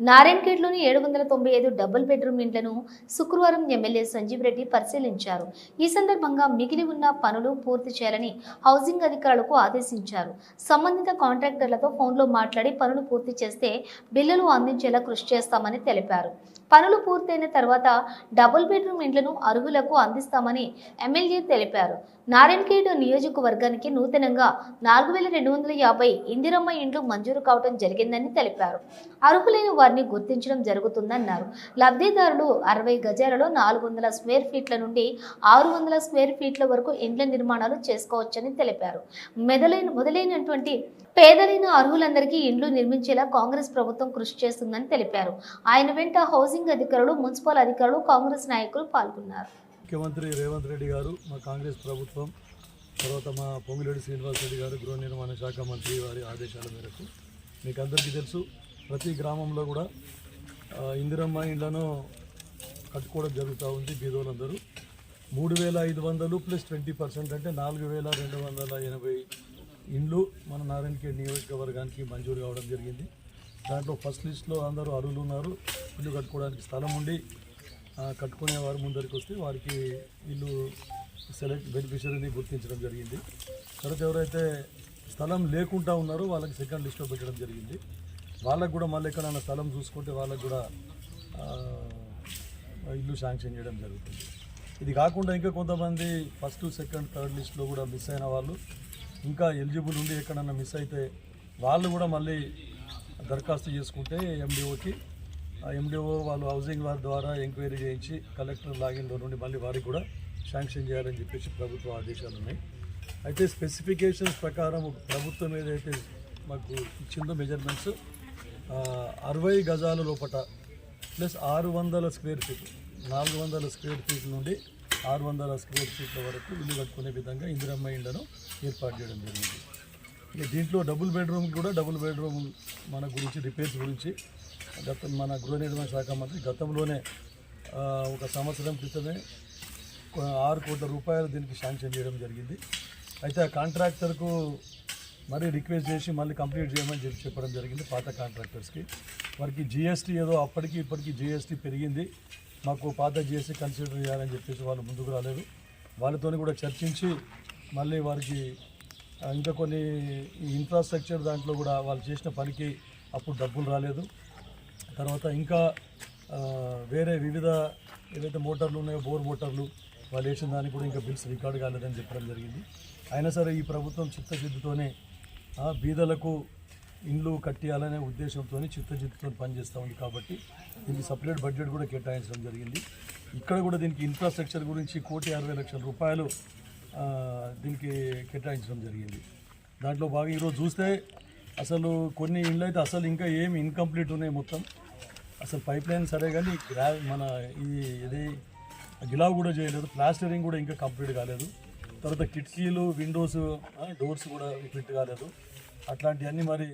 నారాయణఖేడ్లోని ఏడు వందల తొంభై ఐదు డబుల్ బెడ్రూమ్ ఇండ్లను శుక్రవారం ఎమ్మెల్యే సంజీవ్ రెడ్డి పరిశీలించారు. ఈ సందర్భంగా మిగిలి ఉన్న పనులు పూర్తి చేయాలని హౌసింగ్ అధికారులకు ఆదేశించారు. సంబంధిత కాంట్రాక్టర్లతో ఫోన్లో మాట్లాడి పనులు పూర్తి చేస్తే బిల్లులు అందించేలా కృషి చేస్తామని తెలిపారు. పనులు పూర్తయిన తర్వాత డబుల్ బెడ్రూమ్ ఇండ్లను అర్హులకు అందిస్తామని ఎమ్మెల్యే తెలిపారు. నారాయణఖేడ్ నియోజకవర్గానికి నూతనంగా నాలుగు వేల రెండు వందల యాభై ఇందిరమ్మ ఇండ్లు మంజూరు కావడం జరిగిందని తెలిపారు. అర్హులైన వారిని గుర్తించడం జరుగుతుందన్నారు. లబ్ధిదారులు అరవై గజాలలో నాలుగు వందల స్క్వేర్ ఫీట్ల నుండి ఆరు వందల స్క్వేర్ ఫీట్ల వరకు ఇండ్ల నిర్మాణాలు చేసుకోవచ్చని తెలిపారు. మెదలైన మొదలైనటువంటి పేదలైన అర్హులందరికీ ఇండ్లు నిర్మించేలా కాంగ్రెస్ ప్రభుత్వం కృషి చేస్తుందని తెలిపారు. ఆయన వెంట హౌసింగ్ అధికారులు మున్సిపల్ అధికారులు కాంగ్రెస్ నాయకులు పాల్గొన్నారు. ముఖ్యమంత్రి రేవంత్ రెడ్డి గారు మా కాంగ్రెస్ ప్రభుత్వం తర్వాత మా పొంగిరెడ్డి శ్రీనివాస్ రెడ్డి గారు గృహ నిర్మాణ శాఖ మంత్రి వారి ఆదేశాల మేరకు మీకు అందరికీ తెలుసు ప్రతి గ్రామంలో కూడా ఇందిరమ్మ ఇండ్లను కట్టుకోవడం జరుగుతూ ఉంది బీదోలందరూ మూడు వేల ఐదు వందలు ప్లస్ ట్వంటీ పర్సెంట్ అంటే నాలుగు వేల రెండు వందల ఎనభై ఇండ్లు మన నారాయణఖేడ్ నియోజకవర్గానికి మంజూరు కావడం జరిగింది. దాంట్లో ఫస్ట్ లిస్ట్లో అందరూ అరువులు ఉన్నారు. ఇల్లు కట్టుకోవడానికి స్థలం ఉండి కట్టుకునేవారు కట్టుకునే వారు ముందరికి వస్తే వారికి ఇల్లు సెలెక్ట్ బెనిఫిషరీని గుర్తించడం జరిగింది. తర్వాత ఎవరైతే స్థలం లేకుండా ఉన్నారో వాళ్ళకి సెకండ్ లిస్ట్లో పెట్టడం జరిగింది. వాళ్ళకు కూడా మళ్ళీ ఎక్కడైనా స్థలం చూసుకుంటే వాళ్ళకు కూడా ఇల్లు శాంక్షన్ చేయడం జరుగుతుంది. ఇది కాకుండా ఇంకా కొంతమంది ఫస్ట్ సెకండ్ థర్డ్ లిస్ట్లో కూడా మిస్ అయిన వాళ్ళు ఇంకా ఎలిజిబుల్ ఉండి ఎక్కడన్నా మిస్ అయితే వాళ్ళు కూడా మళ్ళీ దరఖాస్తు చేసుకుంటే ఎండిఓకి ఎండిఓ వాళ్ళు హౌసింగ్ వారి ద్వారా ఎంక్వైరీ చేయించి కలెక్టర్ లాగిన్లో నుండి మళ్ళీ వారికి కూడా శాంక్షన్ చేయాలని చెప్పేసి ప్రభుత్వ ఆదేశాలు ఉన్నాయి. అయితే స్పెసిఫికేషన్స్ ప్రకారం ప్రభుత్వం ఏదైతే మాకు ఇచ్చిందో మెజర్మెంట్స్ అరవై గజాల లోపట ప్లస్ ఆరు వందల స్క్వేర్ ఫీట్ నాలుగు వందల స్క్వేర్ ఫీట్ నుండి ఆరు వందల స్క్వేర్ ఫీట్ల వరకు ఇల్లు కట్టుకునే విధంగా ఇందిరమ్మ ఇండ్లను ఏర్పాటు చేయడం జరిగింది. ఇక దీంట్లో డబుల్ బెడ్రూమ్ కూడా డబుల్ బెడ్రూమ్ మన గురించి రిపేర్స్ గురించి గత మన గృహ నిర్మాణ శాఖ మంత్రి గతంలోనే ఒక సంవత్సరం క్రితమే ఆరు కోట్ల రూపాయలు దీనికి శాంక్షన్ చేయడం జరిగింది. అయితే ఆ కాంట్రాక్టర్కు మరీ రిక్వెస్ట్ చేసి మళ్ళీ కంప్లీట్ చేయమని చెప్పి చెప్పడం జరిగింది పాత కాంట్రాక్టర్స్కి. వారికి జిఎస్టీ ఏదో అప్పటికి ఇప్పటికీ జిఎస్టీ పెరిగింది. మాకు పాత జిఎస్టీ కన్సిడర్ చేయాలని చెప్పేసి వాళ్ళు ముందుకు రాలేదు. వాళ్ళతో కూడా చర్చించి మళ్ళీ వారికి ఇంకా కొన్ని ఈ ఇన్ఫ్రాస్ట్రక్చర్ దాంట్లో కూడా వాళ్ళు చేసిన పనికి అప్పుడు డబ్బులు రాలేదు. తర్వాత ఇంకా వేరే వివిధ ఏవైతే మోటార్లు ఉన్నాయో బోర్ మోటార్లు వాళ్ళు వేసిన దానికి కూడా ఇంకా బిల్స్ రికార్డ్ కాలేదని చెప్పడం జరిగింది. అయినా సరే ఈ ప్రభుత్వం చిత్తశుద్ధితోనే బీదలకు ఇండ్లు కట్టియాలనే ఉద్దేశంతో చిత్తశుద్ధితో పనిచేస్తూ ఉంది కాబట్టి దీనికి సపరేట్ బడ్జెట్ కూడా కేటాయించడం జరిగింది. ఇక్కడ కూడా దీనికి ఇన్ఫ్రాస్ట్రక్చర్ గురించి కోటి అరవై లక్షల రూపాయలు దీనికి కేటాయించడం జరిగింది. దాంట్లో బాగా ఈరోజు చూస్తే అసలు కొన్ని ఇండ్లు అయితే అసలు ఇంకా ఏమి ఇన్కంప్లీట్ ఉన్నాయి మొత్తం. అసలు పైప్ లైన్ సరే కానీ గ్రా మన ఈ ఇది గిలావ్ కూడా చేయలేదు ప్లాస్టరింగ్ కూడా ఇంకా కంప్లీట్ కాలేదు. తర్వాత కిటికీలు విండోస్ డోర్స్ కూడా ఫిట్ కాలేదు. అట్లాంటివన్నీ మరి